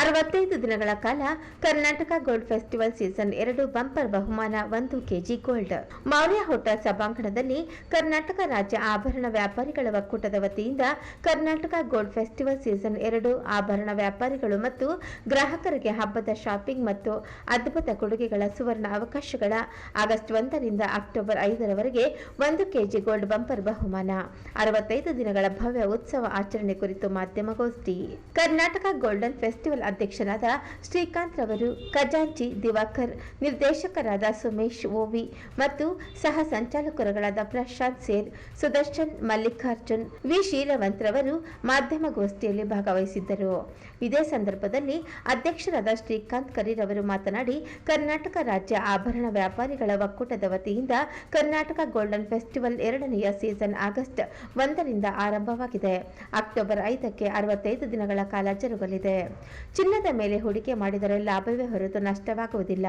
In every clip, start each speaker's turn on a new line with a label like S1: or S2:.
S1: ಅರವತ್ತೈದು ದಿನಗಳ ಕಾಲ ಕರ್ನಾಟಕ ಗೋಲ್ಡ್ ಫೆಸ್ಟಿವಲ್ ಸೀಸನ್ ಎರಡು ಬಂಪರ್ ಬಹುಮಾನ ಒಂದು ಕೆಜಿ ಗೋಲ್ಡ್. ಮೌರ್ಯ ಹೋಟೆಲ್ ಸಭಾಂಗಣದಲ್ಲಿ ಕರ್ನಾಟಕ ರಾಜ್ಯ ಆಭರಣ ವ್ಯಾಪಾರಿಗಳ ಒಕ್ಕೂಟದ ವತಿಯಿಂದ ಕರ್ನಾಟಕ ಗೋಲ್ಡ್ ಫೆಸ್ಟಿವಲ್ ಸೀಸನ್ ಎರಡು ಆಭರಣ ವ್ಯಾಪಾರಿಗಳು ಮತ್ತು ಗ್ರಾಹಕರಿಗೆ ಹಬ್ಬದ ಶಾಪಿಂಗ್ ಮತ್ತು ಅದ್ಭುತ ಕೊಡುಗೆಗಳ ಸುವರ್ಣ ಅವಕಾಶಗಳ ಆಗಸ್ಟ್ ಒಂದರಿಂದ ಅಕ್ಟೋಬರ್ ಐದರವರೆಗೆ ಒಂದು ಕೆಜಿ ಗೋಲ್ಡ್ ಬಂಪರ್ ಬಹುಮಾನ. ಅರವತ್ತೈದು ದಿನಗಳ ಭವ್ಯ ಉತ್ಸವ ಆಚರಣೆ ಕುರಿತು ಮಾಧ್ಯಮಗೋಷ್ಠಿ. ಕರ್ನಾಟಕ ಗೋಲ್ಡನ್ ಫೆಸ್ಟಿವಲ್ ಅಧ್ಯಕ್ಷರಾದ ಶ್ರೀಕಾಂತ್ ರವರು, ಖಜಾಂಚಿ ದಿವಾಕರ್, ನಿರ್ದೇಶಕರಾದ ಸುಮೇಶ್ ಓವಿ ಮತ್ತು ಸಹ ಸಂಚಾಲಕರುಗಳಾದ ಪ್ರಶಾಂತ್ ಸೇರ್ ಸುದರ್ಶನ್ ಮಲ್ಲಿಕಾರ್ಜುನ್, ವಿ. ಶೀಲವಂತ್ ರವರು ಮಾಧ್ಯಮಗೋಷ್ಠಿಯಲ್ಲಿ ಭಾಗವಹಿಸಿದ್ದರು. ಇದೇ ಸಂದರ್ಭದಲ್ಲಿ ಅಧ್ಯಕ್ಷರಾದ ಶ್ರೀಕಾಂತ್ ಕರಿರವರು ಮಾತನಾಡಿ, ಕರ್ನಾಟಕ ರಾಜ್ಯ ಆಭರಣ ವ್ಯಾಪಾರಿಗಳ ಒಕ್ಕೂಟದ ವತಿಯಿಂದ ಕರ್ನಾಟಕ ಗೋಲ್ಡನ್ ಫೆಸ್ಟಿವಲ್ ಎರಡನೆಯ ಸೀಸನ್ ಆಗಸ್ಟ್ ಒಂದರಿಂದ ಆರಂಭವಾಗಿದೆ. ಅಕ್ಟೋಬರ್ ಐದಕ್ಕೆ ಅರವತ್ತೈದು ದಿನಗಳ ಕಾಲ ಜರುಗಲಿದೆ. ಚಿನ್ನದ ಮೇಲೆ ಹೂಡಿಕೆ ಮಾಡಿದರೆ ಲಾಭವೇ ಹೊರತು ನಷ್ಟವಾಗುವುದಿಲ್ಲ.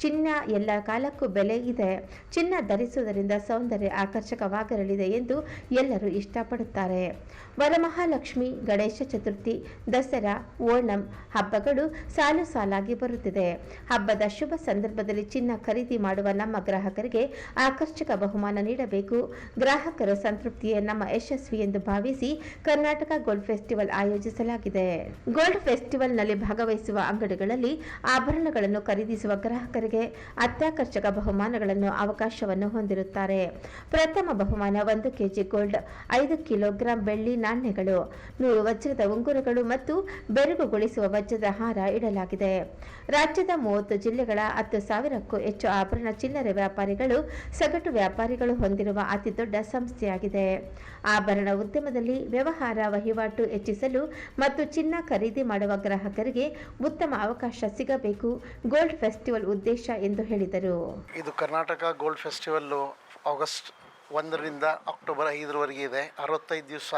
S1: ಚಿನ್ನ ಎಲ್ಲ ಕಾಲಕ್ಕೂ ಬೆಲೆ ಇದೆ. ಚಿನ್ನ ಧರಿಸುವುದರಿಂದ ಸೌಂದರ್ಯ ಆಕರ್ಷಕವಾಗಿರಲಿದೆ ಎಂದು ಎಲ್ಲರೂ ಇಷ್ಟಪಡುತ್ತಾರೆ. ವರಮಹಾಲಕ್ಷ್ಮಿ, ಗಣೇಶ ಚತುರ್ಥಿ, ದಸರಾ, ಓಣಂ ಹಬ್ಬಗಳು ಸಾಲು ಸಾಲಾಗಿ ಬರುತ್ತಿದೆ. ಹಬ್ಬದ ಶುಭ ಸಂದರ್ಭದಲ್ಲಿ ಚಿನ್ನ ಖರೀದಿ ಮಾಡುವ ನಮ್ಮ ಗ್ರಾಹಕರಿಗೆ ಆಕರ್ಷಕ ಬಹುಮಾನ ನೀಡಬೇಕು. ಗ್ರಾಹಕರ ಸಂತೃಪ್ತಿಯೇ ನಮ್ಮ ಯಶಸ್ವಿ ಎಂದು ಭಾವಿಸಿ ಕರ್ನಾಟಕ ಗೋಲ್ಡ್ ಫೆಸ್ಟಿವಲ್ ಆಯೋಜಿಸಲಾಗಿದೆ. ಗೋಲ್ಡ್ ಫೆಸ್ಟಿವಲ್ನಲ್ಲಿ ಭಾಗವಹಿಸುವ ಅಂಗಡಿಗಳಲ್ಲಿ ಆಭರಣಗಳನ್ನು ಖರೀದಿಸುವ ಗ್ರಾಹಕರಿಗೆ ಅತ್ಯಾಕರ್ಷಕ ಬಹುಮಾನಗಳನ್ನು ಅವಕಾಶವನ್ನು ಹೊಂದಿರುತ್ತಾರೆ. ಪ್ರಥಮ ಬಹುಮಾನ ಒಂದು ಕೆಜಿ ಗೋಲ್ಡ್ ಐದು ಕಿಲೋಗ್ರಾಂ ಬೆಳ್ಳಿ ನಾಣ್ಯಗಳು, ನೂರು ವಜ್ರದ ಉಂಗುರಗಳು ಮತ್ತು ಬೆರಗುಗೊಳಿಸುವ ವಜ್ರದ ಹಾರ ಇಡಲಾಗಿದೆ. ರಾಜ್ಯದ ಮೂವತ್ತು ಜಿಲ್ಲೆಗಳ ಹತ್ತು ಸಾವಿರಕ್ಕೂ ಹೆಚ್ಚು ಆಭರಣ ಚಿಲ್ಲರೆ ವ್ಯಾಪಾರಿಗಳು, ಸಗಟು ವ್ಯಾಪಾರಿಗಳು ಹೊಂದಿರುವ ಅತಿದೊಡ್ಡ ಸಂಸ್ಥೆಯಾಗಿದೆ. ಆಭರಣ ಉದ್ಯಮದಲ್ಲಿ ವ್ಯವಹಾರ ವಹಿವಾಟು ಹೆಚ್ಚಿಸಲು ಮತ್ತು ಚಿನ್ನ ಖರೀದಿ ಮಾಡುವ ಗ್ರಾಹಕರಿಗೆ ಉತ್ತಮ ಅವಕಾಶ ಸಿಗಬೇಕು. ಗೋಲ್ಡ್ ಫೆಸ್ಟಿವಲ್ ಉದ್ದೇಶ ಎಂದು ಹೇಳಿದರು.
S2: ಇದು ಕರ್ನಾಟಕ ಗೋಲ್ಡ್ ಫೆಸ್ಟಿವಲ್ ಆಗಸ್ಟ್ ಒಂದರಿಂದ ಅಕ್ಟೋಬರ್ ಐದರವರೆಗೆ ಇದೆ. ಅರವತ್ತೈದು ದಿವಸ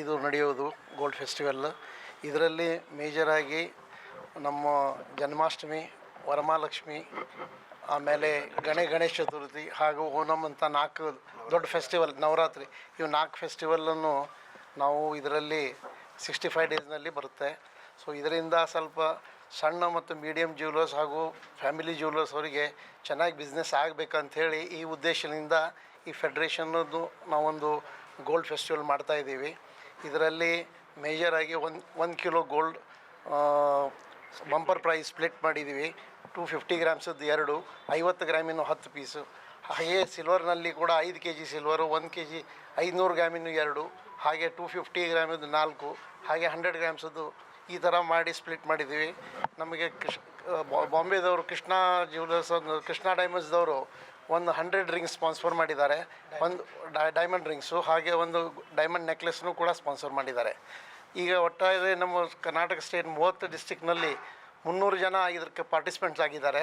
S2: ಇದು ನಡೆಯೋದು ಗೋಲ್ಡ್ ಫೆಸ್ಟಿವಲ್ ಇದರಲ್ಲಿ ಮೇಜರಾಗಿ ನಮ್ಮ ಜನ್ಮಾಷ್ಟಮಿ, ವರಮಹಾಲಕ್ಷ್ಮಿ, ಆಮೇಲೆ ಗಣೆ ಗಣೇಶ ಚತುರ್ಥಿ ಹಾಗೂ ಓಣಂ ಅಂತ ನಾಲ್ಕು ದೊಡ್ಡ ಫೆಸ್ಟಿವಲ್, ನವರಾತ್ರಿ. ಇವು ನಾಲ್ಕು ಫೆಸ್ಟಿವಲನ್ನು ನಾವು ಇದರಲ್ಲಿ ಸಿಕ್ಸ್ಟಿ ಫೈವ್ ಡೇಸ್ನಲ್ಲಿ ಬರುತ್ತೆ. ಸೊ ಇದರಿಂದ ಸ್ವಲ್ಪ ಸಣ್ಣ ಮತ್ತು ಮೀಡಿಯಮ್ ಜ್ಯುವೆಲರ್ಸ್ ಹಾಗೂ ಫ್ಯಾಮಿಲಿ ಜ್ಯುವೆಲರ್ಸ್ ಅವರಿಗೆ ಚೆನ್ನಾಗಿ ಬಿಸ್ನೆಸ್ ಆಗಬೇಕಂಥೇಳಿ ಈ ಉದ್ದೇಶದಿಂದ ಈ ಫೆಡ್ರೇಷನ್ನದು ನಾವೊಂದು ಗೋಲ್ಡ್ ಫೆಸ್ಟಿವಲ್ ಮಾಡ್ತಾ ಇದ್ದೀವಿ. ಇದರಲ್ಲಿ ಮೇಜರಾಗಿ ಒಂದು ಒಂದು kilo gold bumper prize split ಮಾಡಿದ್ದೀವಿ. ಟು ಫಿಫ್ಟಿ ಗ್ರಾಮ್ಸದ್ದು ಎರಡು, ಐವತ್ತು ಗ್ರಾಮಿನ ಹತ್ತು ಪೀಸು ಹಾಗೆ ಸಿಲ್ವರ್ನಲ್ಲಿ ಕೂಡ ಐದು ಕೆ ಜಿ ಸಿಲ್ವರು ಒಂದು ಕೆ ಜಿ ಐದುನೂರು ಗ್ರಾಮಿನ ಎರಡು, ಹಾಗೆ ಟು ಫಿಫ್ಟಿ ಗ್ರಾಮಿದ್ದು ನಾಲ್ಕು, ಹಾಗೆ ಹಂಡ್ರೆಡ್ ಗ್ರಾಮ್ಸದ್ದು ಈ ಥರ ಮಾಡಿ ಸ್ಪ್ಲಿಟ್ ಮಾಡಿದ್ದೀವಿ. ನಮಗೆ ಕೃಷ್ ಬಾಂಬೆದವರು ಕೃಷ್ಣ ಜ್ಯುವೆಲರ್ಸ್ ಕೃಷ್ಣ ಡೈಮಂಡ್ಸ್ದವರು ಒಂದು ಹಂಡ್ರೆಡ್ ರಿಂಗ್ಸ್ ಸ್ಪಾನ್ಸರ್ ಮಾಡಿದ್ದಾರೆ. ಒಂದು ಡೈಮಂಡ್ ರಿಂಗ್ಸು ಹಾಗೆ ಒಂದು ಡೈಮಂಡ್ ನೆಕ್ಲೆಸ್ನು ಕೂಡ ಸ್ಪಾನ್ಸರ್ ಮಾಡಿದ್ದಾರೆ. ಈಗ ಒಟ್ಟಾರೆ ನಮ್ಮ ಕರ್ನಾಟಕ ಸ್ಟೇಟ್ ಮೂವತ್ತು ಡಿಸ್ಟಿಕ್ನಲ್ಲಿ ಮುನ್ನೂರು ಜನ ಇದಕ್ಕೆ ಪಾರ್ಟಿಸಿಪೆಂಟ್ಸ್ ಆಗಿದ್ದಾರೆ.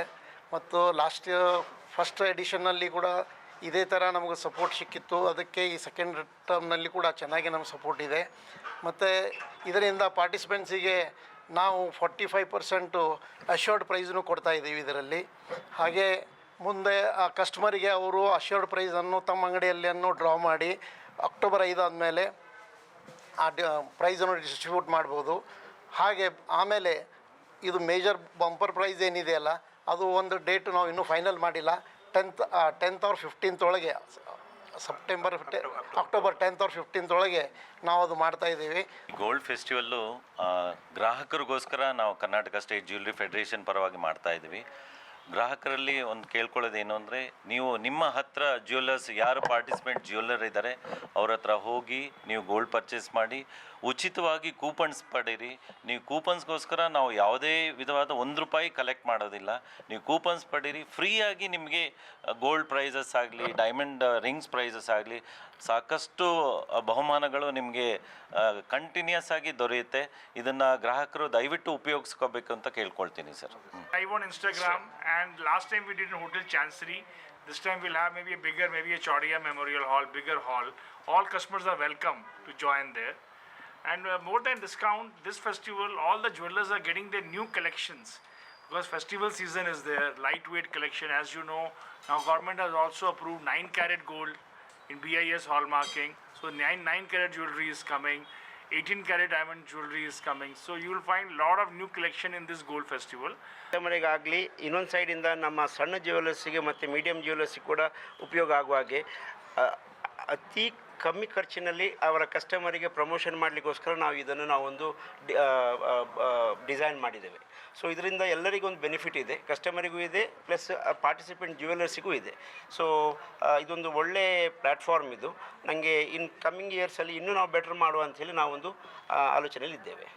S2: ಮತ್ತು ಲಾಸ್ಟ್ ಫಸ್ಟ್ ಎಡಿಷನ್ನಲ್ಲಿ ಕೂಡ ಇದೇ ಥರ ನಮಗೆ ಸಪೋರ್ಟ್ ಸಿಕ್ಕಿತ್ತು. ಅದಕ್ಕೆ ಈ ಸೆಕೆಂಡ್ ಟರ್ಮ್ನಲ್ಲಿ ಕೂಡ ಚೆನ್ನಾಗಿ ನಮ್ಗೆ ಸಪೋರ್ಟ್ ಇದೆ. ಮತ್ತು ಇದರಿಂದ ಪಾರ್ಟಿಸಿಪೆಂಟ್ಸಿಗೆ ನಾವು ಫಾರ್ಟಿ ಫೈವ್ ಪರ್ಸೆಂಟು ಅಶೋರ್ಡ್ ಪ್ರೈಸ್ನು ಕೊಡ್ತಾ ಇದ್ದೀವಿ ಇದರಲ್ಲಿ. ಹಾಗೆ ಮುಂದೆ ಆ ಕಸ್ಟಮರಿಗೆ ಅವರು ಅಶೋರ್ಡ್ ಪ್ರೈಸನ್ನು ತಮ್ಮ ಅಂಗಡಿಯಲ್ಲಿಯನ್ನು ಡ್ರಾ ಮಾಡಿ ಅಕ್ಟೋಬರ್ ಐದಾದಮೇಲೆ ಆ ಡ ಪ್ರೈಸನ್ನು ಡಿಸ್ಟ್ರಿಬ್ಯೂಟ್ ಮಾಡ್ಬೋದು. ಹಾಗೆ ಆಮೇಲೆ ಇದು ಮೇಜರ್ ಬಂಪರ್ ಪ್ರೈಸ್ ಏನಿದೆಯಲ್ಲ ಅದು ಒಂದು ಡೇಟ್ ನಾವು ಇನ್ನೂ ಫೈನಲ್ ಮಾಡಿಲ್ಲ. ಟೆಂತ್ ಟೆಂತ್ ಆರ್ ಫಿಫ್ಟೀನ್ತ್ ಒಳಗೆ September October tenth or fifteenth ಒಳಗೆ ನಾವು ಅದು ಮಾಡ್ತಾ ಇದ್ದೀವಿ.
S3: ಗೋಲ್ಡ್ ಫೆಸ್ಟಿವಲ್ಲು ಗ್ರಾಹಕರಿಗೋಸ್ಕರ ನಾವು ಕರ್ನಾಟಕ ಸ್ಟೇಟ್ ಜ್ಯುವೆಲ್ರಿ ಫೆಡರೇಷನ್ ಪರವಾಗಿ ಮಾಡ್ತಾ ಇದ್ದೀವಿ. ಗ್ರಾಹಕರಲ್ಲಿ ಒಂದು ಕೇಳ್ಕೊಳ್ಳೋದು ಏನು ಅಂದರೆ, ನೀವು ನಿಮ್ಮ ಹತ್ರ ಜ್ಯುವೆಲ್ಲರ್ಸ್ ಯಾರು ಪಾರ್ಟಿಸಿಪೆಂಟ್ ಜ್ಯುವೆಲ್ಲರ್ ಇದ್ದಾರೆ ಅವ್ರ ಹತ್ರ ಹೋಗಿ ನೀವು ಗೋಲ್ಡ್ ಪರ್ಚೇಸ್ ಮಾಡಿ, ಉಚಿತವಾಗಿ ಕೂಪನ್ಸ್ ಪಡೀರಿ. ನೀವು ಕೂಪನ್ಸ್ಗೋಸ್ಕರ ನಾವು ಯಾವುದೇ ವಿಧವಾದ ಒಂದು ರೂಪಾಯಿ ಕಲೆಕ್ಟ್ ಮಾಡೋದಿಲ್ಲ. ನೀವು ಕೂಪನ್ಸ್ ಪಡೀರಿ, ಫ್ರೀಯಾಗಿ ನಿಮಗೆ ಗೋಲ್ಡ್ ಪ್ರೈಸಸ್ ಆಗಲಿ ಡೈಮಂಡ್ ರಿಂಗ್ಸ್ ಪ್ರೈಸಸ್ ಆಗಲಿ, ಸಾಕಷ್ಟು ಬಹುಮಾನಗಳು ನಿಮಗೆ ಕಂಟಿನ್ಯೂಸ್ ಆಗಿ ದೊರೆಯುತ್ತೆ. ಇದನ್ನು ಗ್ರಾಹಕರು ದಯವಿಟ್ಟು ಉಪಯೋಗಿಸ್ಕೋಬೇಕು ಅಂತ ಕೇಳ್ಕೊಳ್ತೀನಿ, sir.
S4: I Instagram. And last time we did in Hotel Chancery. This time we'll have maybe a bigger, maybe a Chaudiya Memorial Hall, bigger hall. All customers are welcome to join there. And uh, more than discount, this festival, all the jewelers are getting their new collections because festival season is there. Lightweight collection, as you know, now government has also approved nine carat gold in BIS hallmarking. So nine nine carat jewelry is coming. 18 karat diamond jewelry is coming. So you will find lot of new collection in this gold festival.
S5: ಕಸ್ಟಮರಿಗಾಗಲಿ ಇನ್ನೊಂದು ಸೈಡಿಂದ ನಮ್ಮ ಸಣ್ಣ ಜ್ಯುವೆಲರ್ಸಿಗೆ ಮತ್ತು medium ಜ್ಯುವೆಲರ್ಸಿಗೆ ಕೂಡ ಉಪಯೋಗ ಆಗುವ ಹಾಗೆ ಅತಿ ಕಮ್ಮಿ ಖರ್ಚಿನಲ್ಲಿ ಅವರ ಕಸ್ಟಮರಿಗೆ ಪ್ರಮೋಷನ್ ಮಾಡಲಿಕ್ಕೋಸ್ಕರ ನಾವು ಇದನ್ನು ನಾವೊಂದು ಡಿಸೈನ್ ಮಾಡಿದ್ದೇವೆ. ಸೊ ಇದರಿಂದ ಎಲ್ಲರಿಗೂ ಒಂದು ಬೆನಿಫಿಟ್ ಇದೆ. ಕಸ್ಟಮರಿಗೂ ಇದೆ ಪ್ಲಸ್ ಪಾರ್ಟಿಸಿಪೆಂಟ್ ಜ್ಯುವೆಲರ್ಸಿಗೂ ಇದೆ. ಸೊ ಇದೊಂದು ಒಳ್ಳೆ ಪ್ಲ್ಯಾಟ್ಫಾರ್ಮ್ ಇದು. ನನಗೆ ಇನ್ ಕಮ್ಮಿಂಗ್ ಇಯರ್ಸಲ್ಲಿ ಇನ್ನೂ ನಾವು ಬೆಟರ್ ಮಾಡುವ ಅಂಥೇಳಿ ನಾವೊಂದು ಆಲೋಚನೆಯಲ್ಲಿದ್ದೇವೆ.